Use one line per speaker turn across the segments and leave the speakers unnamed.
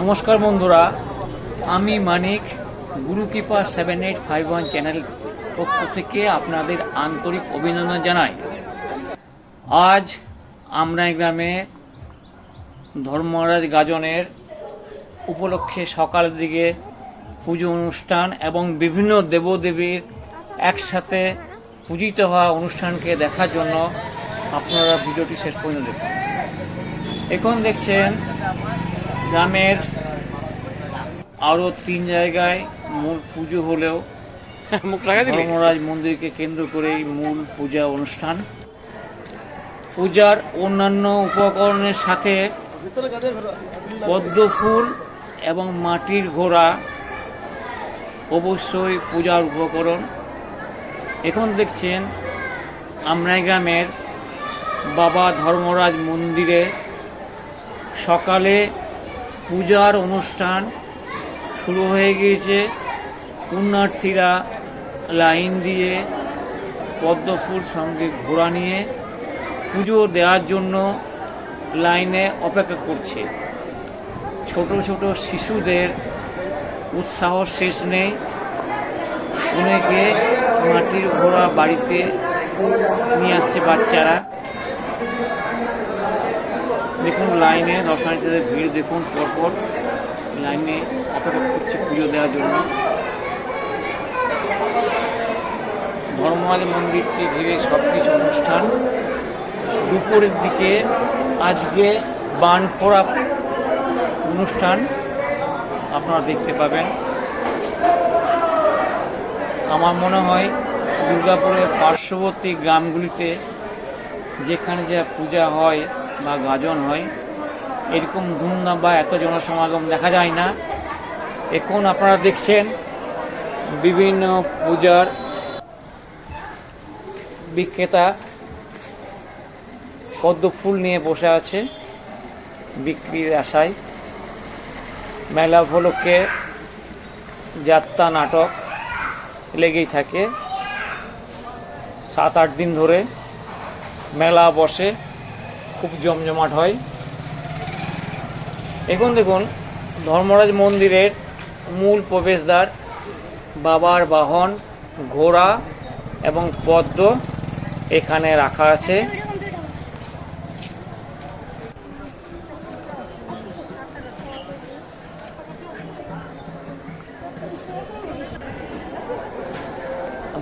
নমস্কার বন্ধুরা, আমি Manik Guru Kripa seven eight five one channel পক্ষ থেকে আপনাদের আন্তরিক অভিনন্দন জানাই। আজ আমরা গ্রামে ধর্মরাজ গাজনের উপলক্ষে সকালের দিকে পুজো অনুষ্ঠান এবং বিভিন্ন দেবদেবীর একসাথে পূজিত হওয়া অনুষ্ঠানকে দেখার জন্য আপনারা ভিডিওটি শেষ পর্যন্ত দেখুন। এখন দেখছেন গ্রামের আরও তিন জায়গায় মূল পুজো হলেও
মুখ
ধর্মরাজ মন্দিরকে কেন্দ্র করেই মূল পূজা অনুষ্ঠান। পূজার অন্যান্য উপকরণের সাথে পদ্ম ফুল এবং মাটির ঘোড়া অবশ্যই পূজার উপকরণ। এখন দেখছেন আমরাই গ্রামের বাবা ধর্মরাজ মন্দিরে সকালে পূজার অনুষ্ঠান শুরু হয়ে গিয়েছে। পুণ্যার্থীরা লাইন দিয়ে পদ্মফুল সঙ্গে ঘোড়া নিয়ে পুজো দেওয়ার জন্য লাইনে অপেক্ষা করছে। ছোট ছোট শিশুদের উৎসাহ শেষ নেই। অনেকে মাটির ঘোড়া বাড়িতে নিয়ে আসছে বাচ্চারা। দেখুন লাইনে দর্শনার্থীদের ভিড় দেখুন পরপর। লাইনে অপেক্ষা করছে পুজো দেওয়ার জন্য। ধর্মরাজ মন্দিরকে ঘিরে সব কিছু অনুষ্ঠান। দুপুরের দিকে আজকে বান ফোড়া অনুষ্ঠান আপনারা দেখতে পাবেন। আমার মনে হয় দুর্গাপুরের পার্শ্ববর্তী গ্রামগুলিতে যেখানে যা পূজা হয় বা গাজন হয়, এরকম ধুমধাম বা এত জনসমাগম দেখা যায় না। এখন আপনারা দেখছেন? বিভিন্ন পূজার বিক্রেতা পদ্ম ফুল নিয়ে বসে আছে বিক্রির আশায়। মেলা উপলক্ষে যাত্রা নাটক লেগেই থাকে। সাত আট দিন ধরে মেলা বসে। খুব জমজমাট হয়। এখন দেখুন, ধর্মরাজ মন্দিরের মূল প্রবেশদ্বার, বাবার বাহন, ঘোড়া এবং পদ্ম এখানে রাখা আছে।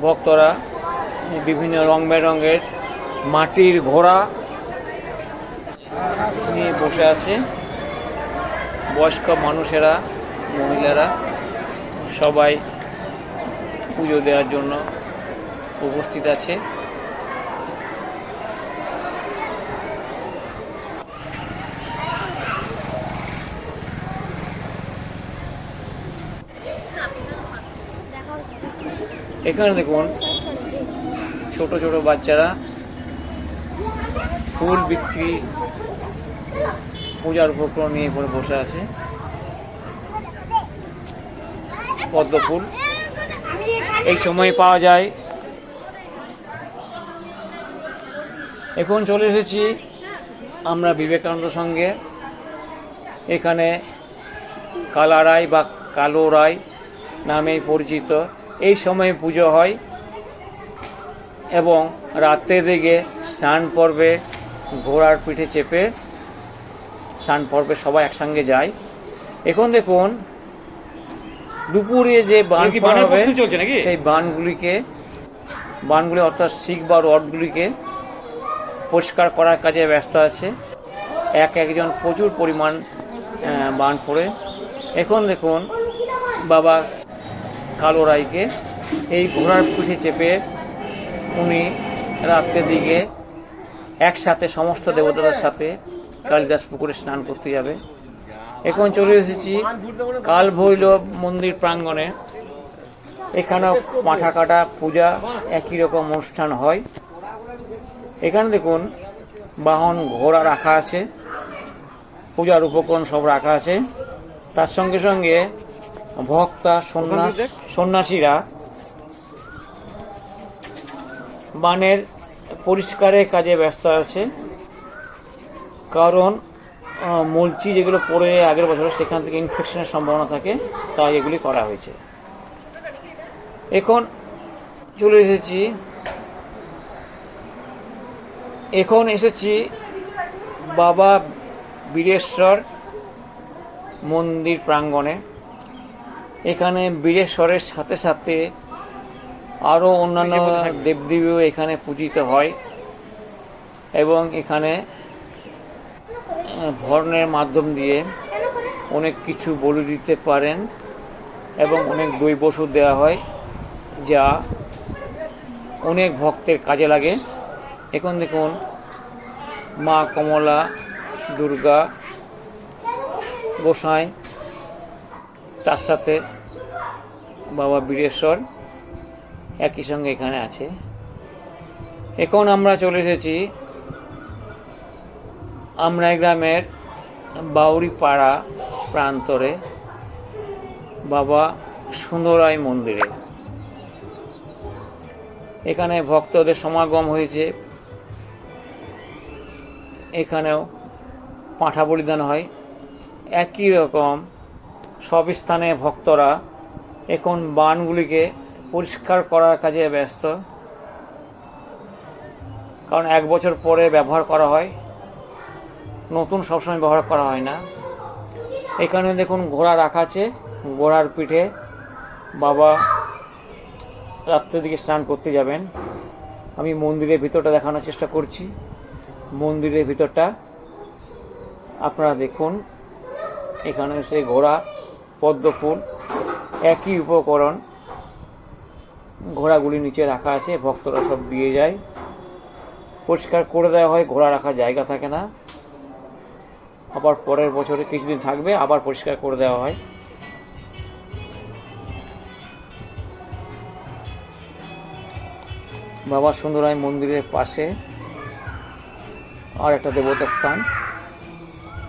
ভক্তরা বিভিন্ন রং বেরঙের মাটির ঘোড়া নিয়ে বসে আছে। বয়স্ক মানুষেরা, মহিলারা সবাই পুজো দেওয়ার জন্য উপস্থিত আছে। এখানে দেখুন, ছোট ছোট বাচ্চারা ফুল বিক্রি, পূজার উপক্রম নিয়ে পরে বসে আছে। পদ্ম ফুল। এই সময় পাওয়া যায়। এখন চলে এসেছি আমরা বিবেকানন্দ সঙ্গে। এখানে কালারাই বা কালো রায় নামে পরিচিত। এই সময়ে পুজো হয় এবং রাত্রে দিকে স্নান পর্বে ঘোড়ার পিঠে চেপে স্নান পর্বে সবাই একসঙ্গে যায়। এখন দেখুন দুপুরে যে বান হবে? সেই বানগুলিকে বানগুলি অর্থাৎ শিখ বা রডগুলিকে পরিষ্কার করার কাজে ব্যস্ত আছে। এক একজন প্রচুর পরিমাণ বান পড়ে এখন দেখুন বাবা কালো রায়কে এই ঘোড়ার পিঠে চেপে উনি রাত্রের দিকে একসাথে সমস্ত দেবতাদের সাথে কালিদাস পুকুরে স্নান করতে যাবে। এখন চলে এসেছি কাল ভৈরব মন্দির প্রাঙ্গণে। এখানেও পাঁঠা কাটা, পূজা একই রকম অনুষ্ঠান হয়। এখানে দেখুন, বাহন ঘোড়া রাখা আছে, পূজার উপকরণ সব রাখা আছে। তার সঙ্গে সঙ্গে ভক্তা, সন্ন্যাস, সন্ন্যাসীরা বানের পরিষ্কারের কাজে ব্যস্ত আছে। কারণ মলচি যেগুলো পড়ে আগের বছর সেখান থেকে ইনফেকশনের সম্ভাবনা থাকে, তাই এগুলি করা হয়েছে। এখন চলে এসেছি, এখন এসেছি বাবা বীরেশ্বর মন্দির প্রাঙ্গণে। এখানে বীরেশ্বরের সাথে সাথে আরও অন্যান্য দেবদেবীও এখানে পূজিত হয় এবং এখানে ভরণের মাধ্যম দিয়ে অনেক কিছু বলি দিতে পারেন এবং অনেক দৈব ওষুধ দেওয়া হয় যা অনেক ভক্তের কাজে লাগে। এখন দেখুন মা কমলা দুর্গা গোসাই তার সাথে বাবা বীরেশ্বর একই সঙ্গে এখানে আছে। এখন আমরা চলে এসেছি আমরা গ্রামের বাউরি পাড়া প্রান্তরে। বাবা সুন্দরায় মন্দিরে। এখানে ভক্তদের সমাগম হয়েছে। এখানেও পাঁঠা বলিদান হয়। একই রকম সব স্থানে ভক্তরা এখন বানগুলিকে পরিষ্কার করার কাজে ব্যস্ত। কারণ এক বছর পরে ব্যবহার করা হয়। নতুন সবসময় ব্যবহার করা হয় না। এখানে দেখুন, ঘোড়া রাখা আছে। ঘোড়ার পিঠে বাবা রাত্রের দিকে স্নান করতে যাবেন। আমি মন্দিরের ভিতরটা দেখানোর চেষ্টা করছি। মন্দিরের ভিতরটা আপনারা দেখুন। এখানে সেই ঘোড়া, পদ্ম ফুল, একই উপকরণ। ঘোড়াগুলি নিচে রাখা আছে, ভক্তরা সব দিয়ে যায়। পরিষ্কার করে দেওয়া হয়, ঘোড়া রাখার জায়গা থাকে না। আবার পরের বছরে কিছুদিন থাকবে, আবার পরিষ্কার করে দেওয়া হয়। বাবা সুন্দরায় মন্দিরের পাশে আর একটা দেবতা স্থান।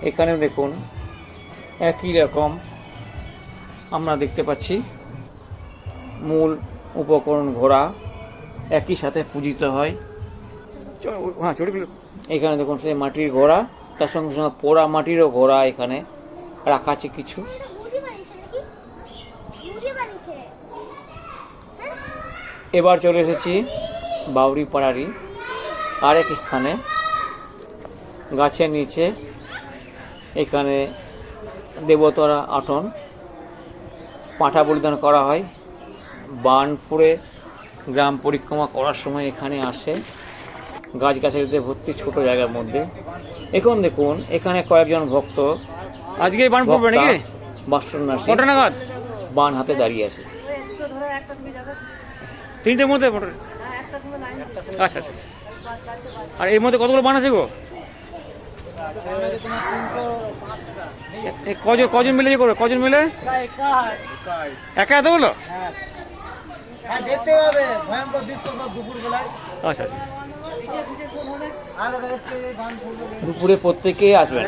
এখানে দেখুন, একই রকম আমরা দেখতে পাচ্ছি। মূল উপকরণ ঘোড়া একই সাথে পূজিত হয়। হ্যাঁ চড়িগুলো এখানে দেখুন সেই মাটির ঘোড়া তার সঙ্গে সঙ্গে পোড়া মাটিরও ঘোড়া এখানে রাখা আছে কিছু। এবার চলে এসেছি বাউরি পাড়ারি আরেক স্থানে। গাছের নিচে এখানে দেবতারা আটন পাঁঠা বলিদান করা হয়। বানপুরে গ্রাম পরিক্রমা করার সময় এখানে আসে। গাছ গাছালিতে ভর্তি ছোট জায়গার মধ্যে। এখন দেখুন এখানে কয়েকজন ভক্ত
আজকে বান পড়বে নাকি?
বাসন্যাসী
কটা নাগাদ?
বান হাতে দাঁড়িয়ে আছে।
তিনটের মধ্যে? আচ্ছা আচ্ছা আচ্ছা। আর এর মধ্যে কতগুলো বান আছে গো? কজন কজন মিলে করবে? কজন মিলে? একা এতগুলো?
হ্যাঁ দেখতে পাবে। ভয়ঙ্কর দৃশ্য সব
আচ্ছা আচ্ছা।
দুপুরে প্রত্যেকেই আসবেন।